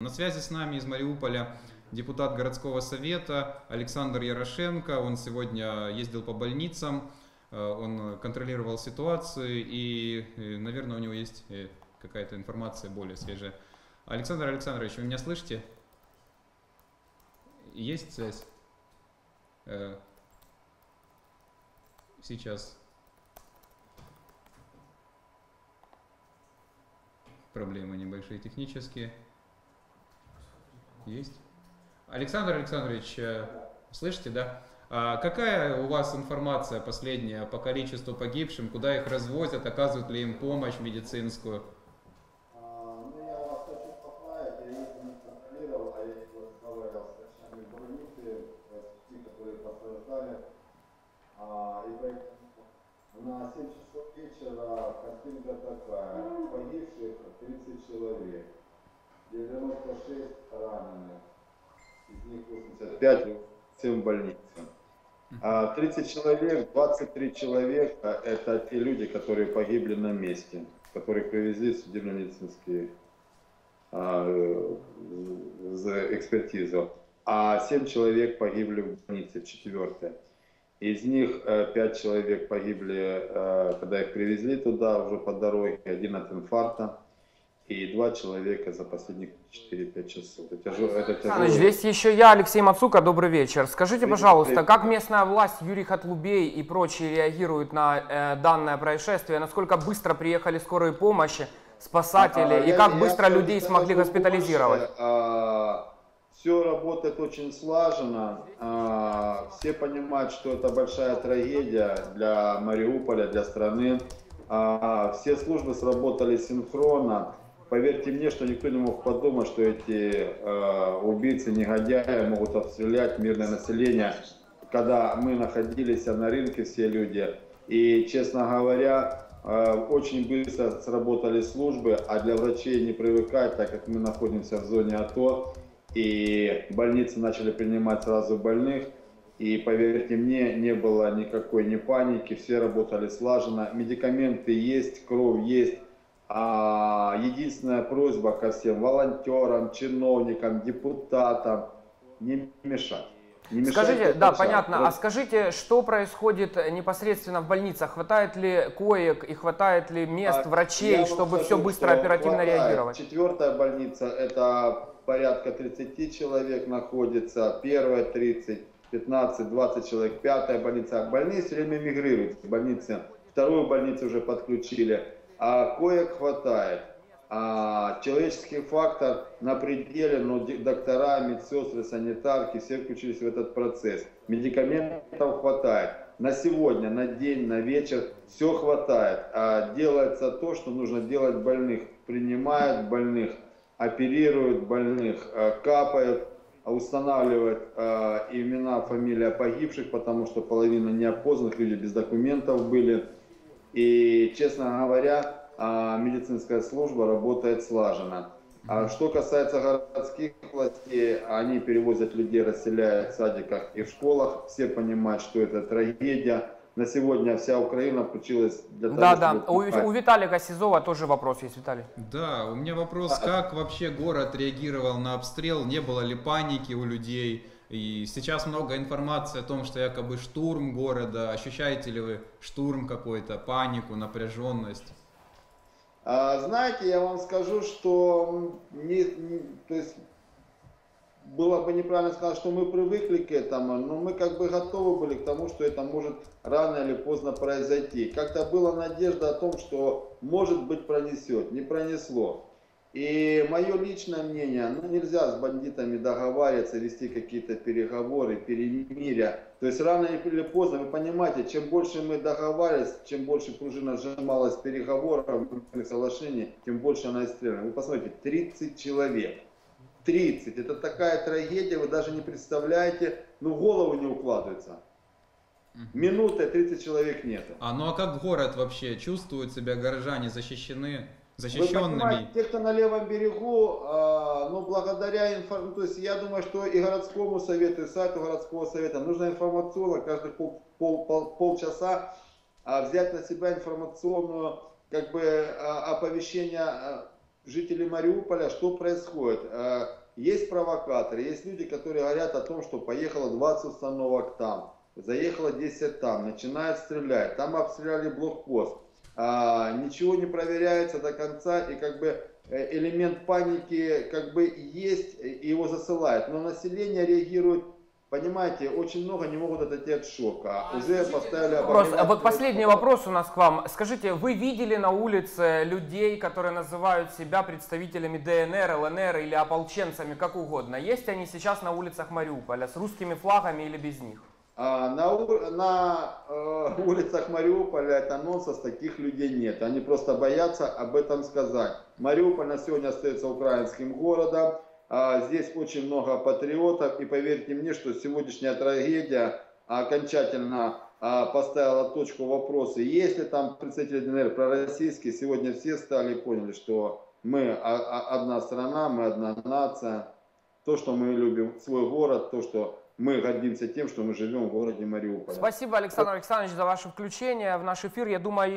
На связи с нами из Мариуполя депутат городского совета Александр Ярошенко. Он сегодня ездил по больницам, э, он контролировал ситуацию и, э, наверное, у него есть э, какая-то информация более свежая. Александр Александрович, вы меня слышите? Есть связь? Сейчас проблемы небольшие технические. Есть? Александр Александрович, э, слышите, да? А какая у вас информация последняя по количеству погибшим, куда их развозят, оказывают ли им помощь медицинскую? Я вас хочу поправить, я их не контролировал, я разговаривал с врачами больницы, те, которые пострадали. И поэтому на 7 часов вечера картинка такая, погибших 30 человек. 96 раненых, из них 85 всем больницам. А 30 человек, 23 человека – это те люди, которые погибли на месте, которых привезли в судебно-медицинские а, за экспертизу. А 7 человек погибли в больнице, четвертая. Из них 5 э, человек погибли, э, когда их привезли туда, уже по дороге, один от инфаркта и два человека за последние 4-5 часов. Это тяжело, это тяжело. Здесь еще я, Алексей Мацука, добрый вечер. Скажите, пожалуйста, как местная власть, Юрий Хатлубей и прочие реагируют на э, данное происшествие? Насколько быстро приехали скорые помощи, спасатели, а, и я, как я, быстро я людей смогли госпитализировать? Больше, а, все работает очень слаженно. А, все понимают, что это большая трагедия для Мариуполя, для страны. А, все службы сработали синхронно. Поверьте мне, что никто не мог подумать, что эти э, убийцы, негодяи могут обстрелять мирное население, когда мы находились на рынке все люди. И, честно говоря, э, очень быстро сработали службы, а для врачей не привыкать, так как мы находимся в зоне АТО, и больницы начали принимать сразу больных. И поверьте мне, не было никакой ни паники, все работали слаженно. Медикаменты есть, кровь есть, а единственная просьба ко всем волонтерам, чиновникам, депутатам не мешать. Не скажите, да, понятно. А скажите, что происходит непосредственно в больницах? Хватает ли коек и хватает ли мест а, врачей, чтобы скажу, все быстро, оперативно хватает. реагировать? Четвертая больница, это порядка 30 человек находится, первая 30, 15, 20 человек, пятая больница. Больные все время мигрируют в больнице. Вторую больницу уже подключили а коек хватает. А человеческий фактор на пределе, но доктора, медсестры, санитарки, все включились в этот процесс. Медикаментов хватает. На сегодня, на день, на вечер все хватает. А делается то, что нужно делать больных. Принимают больных, оперируют больных, а, капают, устанавливают э, имена, фамилия погибших, потому что половина неопознанных, люди без документов были. И, честно говоря, а, медицинская служба работает слаженно. А что касается городских властей, они перевозят людей, расселяют в садиках и в школах. Все понимают, что это трагедия. На сегодня вся Украина включилась для того, да, чтобы... Да, да. У, у Виталика Сизова тоже вопрос есть, Виталий. Да, у меня вопрос, как вообще город реагировал на обстрел? Не было ли паники у людей? И сейчас много информации о том, что якобы штурм города. Ощущаете ли вы штурм какой-то, панику, напряженность? А, знаете, я вам скажу, что не, не, то есть было бы неправильно сказать, что мы привыкли к этому, но мы как бы готовы были к тому, что это может рано или поздно произойти. Как-то была надежда о том, что может быть пронесет, не пронесло. И мое личное мнение, ну нельзя с бандитами договариваться, вести какие-то переговоры, перемирия. То есть рано или поздно, вы понимаете, чем больше мы договаривались, чем больше пружина сжималась переговоров, соглашений, тем больше она истреляла. Вы посмотрите, 30 человек. 30. Это такая трагедия, вы даже не представляете, ну голову не укладывается. Минуты 30 человек нет. А ну а как город вообще чувствует себя, горожане защищены? Защищенными. те, кто на левом берегу, э, ну, благодаря информации, то есть я думаю, что и городскому совету, и сайту городского совета нужно информационно каждые пол, пол, пол, полчаса э, взять на себя информационную как бы э, оповещение, э, жители Мариуполя, что происходит. Э, Есть провокаторы, есть люди, которые говорят о том, что поехало 20 установок там, заехало 10 там, начинают стрелять, там обстреляли блокпост. А, Ничего не проверяется до конца, и как бы э, элемент паники как бы есть, и его засылают. Но население реагирует, понимаете, очень много не могут отойти от шока. Уже поставили Вопрос. А вот последний вопрос у нас к вам. Скажите, вы видели на улице людей, которые называют себя представителями ДНР, ЛНР или ополченцами, как угодно? Есть они сейчас на улицах Мариуполя с русскими флагами или без них? А на на э, улицах Мариуполя это нонсенс, таких людей нет. Они просто боятся об этом сказать. Мариуполь на сегодня остается украинским городом. А, Здесь очень много патриотов. И поверьте мне, что сегодняшняя трагедия окончательно а, поставила точку в вопросе. Если там представители ДНР пророссийские, сегодня все стали и поняли, что мы одна страна, мы одна нация. То, что мы любим свой город, то, что мы гордимся тем, что мы живем в городе Мариуполь. Спасибо, Александр Александрович, за ваше включение в наш эфир. Я думаю,